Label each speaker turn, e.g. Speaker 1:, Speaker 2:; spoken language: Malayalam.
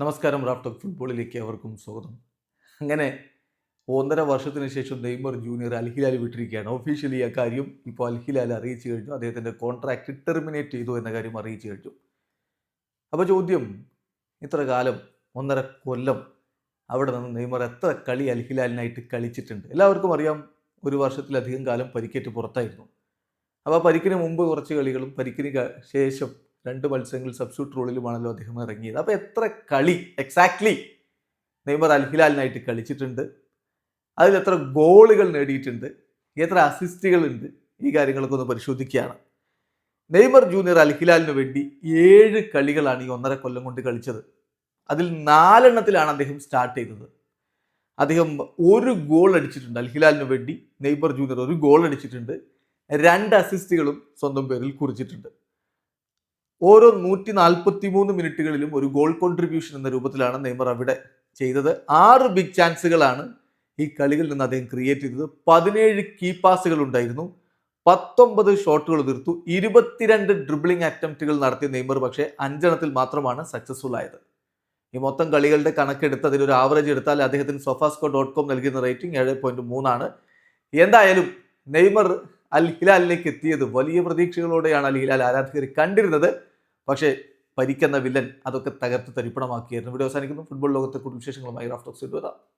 Speaker 1: നമസ്കാരം റാഫ്റ്റോക്ക് ഫുട്ബോളിലേക്ക് അവർക്കും സ്വാഗതം. അങ്ങനെ ഒന്നര വർഷത്തിന് ശേഷം നെയ്മർ ജൂനിയർ അൽഹിലാൽ വിട്ടിരിക്കുകയാണ്. ഒഫീഷ്യലി ആ കാര്യം ഇപ്പോൾ അൽഹിലാൽ അറിയിച്ചു കഴിഞ്ഞു. അദ്ദേഹത്തിന്റെ കോൺട്രാക്റ്റ് ടെർമിനേറ്റ് ചെയ്തു എന്ന കാര്യം അറിയിച്ചു കഴിഞ്ഞു. അപ്പോൾ ചോദ്യം ഇത്ര കാലം ഒന്നര കൊല്ലം അവിടെ നിന്ന് നെയ്മർ എത്ര കളി അൽഹിലാലിനായിട്ട് കളിച്ചിട്ടുണ്ട്? എല്ലാവർക്കും അറിയാം ഒരു വർഷത്തിലധികം കാലം പരിക്കേറ്റ് പുറത്തായിരുന്നു. അപ്പോൾ പരിക്കിന് മുമ്പ് കുറച്ച് കളികളും പരിക്കിന് ശേഷം രണ്ട് മത്സരങ്ങൾ സബ്സ്റ്റിറ്റ്യൂട്ട് റോളിലുമാണല്ലോ അദ്ദേഹം ഇറങ്ങിയത്. അപ്പോൾ എത്ര കളി എക്സാക്ട്ലി നെയ്മർ അൽഹിലാലിനായിട്ട് കളിച്ചിട്ടുണ്ട്. അതിൽ എത്ര ഗോളുകൾ നേടിയിട്ടുണ്ട്. എത്ര അസിസ്റ്റുകൾ ഉണ്ട്. ഈ കാര്യങ്ങളൊക്കെ ഒന്ന് പരിശോധിക്കുകയാണ്. നെയ്മർ ജൂനിയർ അൽഹിലാലിന് വേണ്ടി ഏഴ് കളികളാണ് ഈ ഒന്നര കൊല്ലം കൊണ്ട് കളിച്ചത്. അതിൽ നാലെണ്ണത്തിലാണ് അദ്ദേഹം സ്റ്റാർട്ട് ചെയ്തത്. അദ്ദേഹം ഒരു ഗോൾ അടിച്ചിട്ടുണ്ട്. അൽഹിലാലിന് വേണ്ടി നെയ്മർ ജൂനിയർ ഒരു ഗോൾ അടിച്ചിട്ടുണ്ട്. രണ്ട് അസിസ്റ്റുകളും സ്വന്തം പേരിൽ കുറിച്ചിട്ടുണ്ട്. ഓരോ നൂറ്റി നാൽപ്പത്തി മൂന്ന് മിനിറ്റുകളിലും ഒരു ഗോൾ കോൺട്രിബ്യൂഷൻ എന്ന രൂപത്തിലാണ് നെയ്മർ അവിടെ ചെയ്തത്. ആറ് ബിഗ് ചാൻസുകളാണ് ഈ കളികളിൽ നിന്ന് അദ്ദേഹം ക്രിയേറ്റ് ചെയ്തത്. പതിനേഴ് കീ പാസുകൾ ഉണ്ടായിരുന്നു. പത്തൊമ്പത് ഷോട്ടുകൾ തീർത്തു ഇരുപത്തിരണ്ട് ഡ്രിബ്ലിംഗ് അറ്റംപ്റ്റുകൾ നടത്തിയ നെയ്മർ പക്ഷേ അഞ്ചെണ്ണത്തിൽ മാത്രമാണ് സക്സസ്ഫുൾ ആയത്. ഈ മൊത്തം കളികളുടെ കണക്കെടുത്ത് അതിലൊരു ആവറേജ് എടുത്താൽ അദ്ദേഹത്തിന് സൊഫാസ്കോ ഡോട്ട് കോം നൽകുന്ന റേറ്റിംഗ് ഏഴ് പോയിന്റ് മൂന്നാണ്. എന്തായാലും നെയ്മർ അൽ ഹിലാലിലേക്ക് എത്തിയത്. വലിയ പ്രതീക്ഷകളോടെയാണ് അൽ ഹിലാൽ ആരാധകർ കണ്ടിരുന്നത്. പക്ഷേ പരിക്കുന്ന വില്ലൻ അതൊക്കെ തകർത്ത് തരിപ്പണമാക്കിയായിരുന്നു. ഇവിടെ അവസാനിക്കുന്നു. ഫുട്ബോൾ ലോകത്തെ കൂടുതൽ വിശേഷങ്ങളുമായി റാഫ്റ്റോക്സ് വരാം